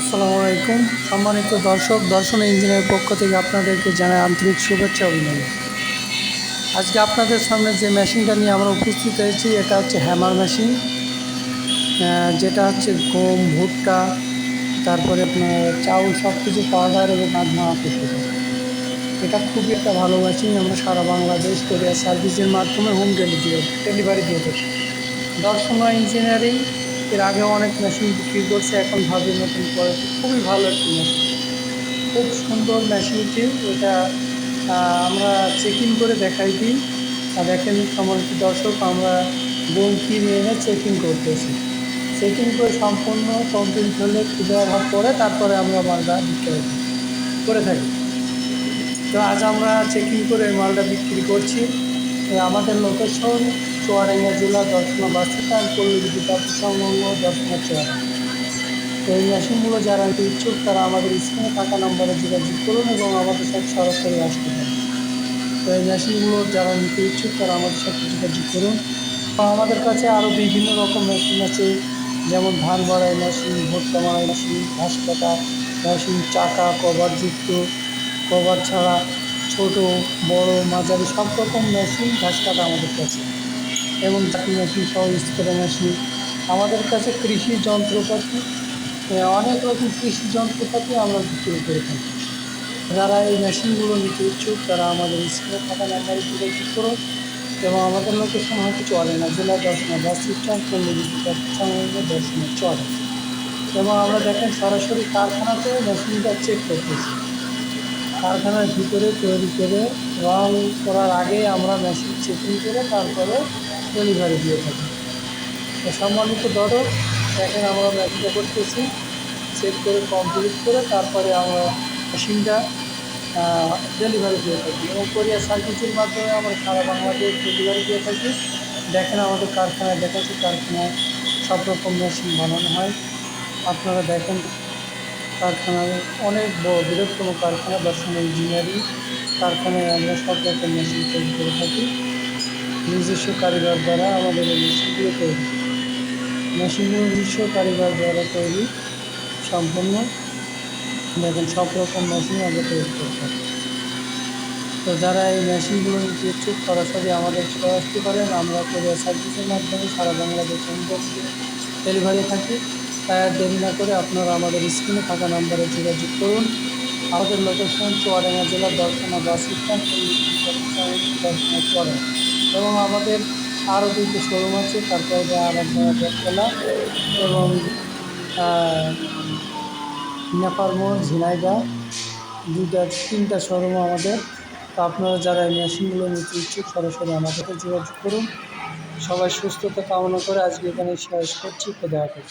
আসসালামু আলাইকুম। সম্মানিত দর্শক, দর্শন ইঞ্জিনের পক্ষ থেকে আপনাদেরকে জানাই আন্তরিক শুভেচ্ছা অভিনন্দন। আজকে আপনাদের সামনে যে মেশিনটা নিয়ে আমরা উপস্থিত হয়েছি, এটা হচ্ছে হ্যামার মেশিন। যেটা হচ্ছে গম, ভুট্টা, তারপরে আপনার চাউল সব কিছু পাউডার এবং আধমা পারে এটা খুবই একটা ভালো মেশিন, আমরা সারা বাংলাদেশ কোরিয়ার সার্ভিসের মাধ্যমে হোম ডেলিভারি ডেলিভারি দিয়ে থাকি। দর্শনা ইঞ্জিনিয়ারিং এর আগে অনেক মেশিন বিক্রি করছে, এখন ভাবি নতুন করে। খুবই ভালো একটি মেশিন খুব সুন্দর মেশিনটি এটা আমরা চেকিং করে দেখাই দিই। আর দেখেন সম্মানিত দর্শক, আমরা বোন কিনে এনে চেকিং করতেছি। চেকিং করে সম্পূর্ণ কমপ্লিট হলে ক্লিয়ার হওয়ার পরে, তারপরে আমরা মালটা বিক্রি করে। থাকি। তো আজ আমরা চেকিং করে মালটা বিক্রি করছি। আমাদের লোকেশন চুয়াডাঙ্গা জেলা, দর্শনা বাসস্ট্যান্ড পল্লী সংলগ্ন দর্শনা চুয়াডাঙ্গা তো এই মেশিনগুলো যারা ইচ্ছুক, তারা আমাদের স্ক্রিনে থাকা নম্বরে যোগাযোগ করুন এবং আমাদের সাথে সরাসরি আসতে পারেন। তো এই মেশিনগুলো যারা নিতে ইচ্ছুক, তারা আমাদের সাথে যোগাযোগ করুন। আমাদের কাছে আরও বিভিন্ন রকম মেশিন আছে, যেমন ধান বাড়াই মেশিন, ভুট্টা মারাই মেশিন, ঘাস কাটা মেশিন, চাকা কভারযুক্ত কভার ছাড়া ছোট, বড়, মাঝারি, সব রকম মেশিন ঘাস কাটা আমাদের কাছে। এবং জাতি মেশিন সহ স্প্রে মেশিন আমাদের কাছে কৃষি যন্ত্রপাতি অনেক রকম কৃষি যন্ত্রপাতি আমরা বিক্রি করে থাকি। যারা এই মেশিনগুলো নিতে ইচ্ছুক, তারা আমাদের স্ক্রিনে থাকা নাম্বারে যোগাযোগ করুন এবং আমাদের লোকেশন হয়তো চলে না, জেলা দর্শনা বাস স্ট্যান্ড পল্লী দর্শনা চুয়াডাঙ্গা এবং আমরা দেখেন সরাসরি কারখানাতে মেশিনটা চেক করতেছি। কারখানার ভিতরে তৈরি করে রং করার আগে আমরা মেশিন চেকিং করে তারপরে ডেলিভারি দিয়ে থাকি। তো সম্মানিত দর্শক, দেখেন আমরা মেশিনটা করতেছি। চেক করে কমপ্লিট করে তারপরে আমরা মেশিনটা ডেলিভারি দিয়ে থাকি। এবং কোরিয়ার সার্ভিসের মাধ্যমে আমরা সারা বাংলাদেশ ডেলিভারি দিয়ে থাকি। দেখেন আমাদের কারখানায় দেখাচ্ছি কারখানায় সব রকম মেশিন বানানো হয়। আপনারা দেখেন কারখানার অনেক বড়, বৃহত্তম কারখানা দর্শন ইঞ্জিনিয়ারিং কারখানায় আমরা সব রকম মেশিন তৈরি করে থাকি। নিজস্ব কারিগর দ্বারা আমাদের এই মেশিনগুলো তৈরি। মেশিনগুলো নিজস্ব কারিগর দ্বারা তৈরি, সম্পূর্ণ। দেখেন, সব রকম মেশিন আমরা তৈরি করে থাকি। তো যারা এই মেশিনগুলো নিতে ইচ্ছুক সরাসরি আমাদের আসতে পারেন আমরা কোরিয়ার সার্ভিসের মাধ্যমে সারা বাংলাদেশ ডেলিভারি থাকি। তাই দেরি না করে আপনারা আমাদের স্ক্রিনে থাকা নাম্বারে যোগাযোগ করুন। আমাদের লোকেশন চুয়াডাঙ্গা জেলার দর্শনা বাস স্ট্যান্ড দর্শনা চুয়াডাঙ্গা এবং আমাদের আরও দুটো শোরুম আছে তারপরে আরাধনা জেলা এবং নেপাল মোড় ঝিনাইদা দুইটা, তিনটা শোরুম আমাদের। তো আপনারা যারা এই মেশিনগুলো নিতে ইচ্ছুক, সরাসরি আমার সাথে যোগাযোগ করুন। সবাই সুস্থতা কামনা করে আজকে এখানে শেষ করছি। খোদা হাফেজ।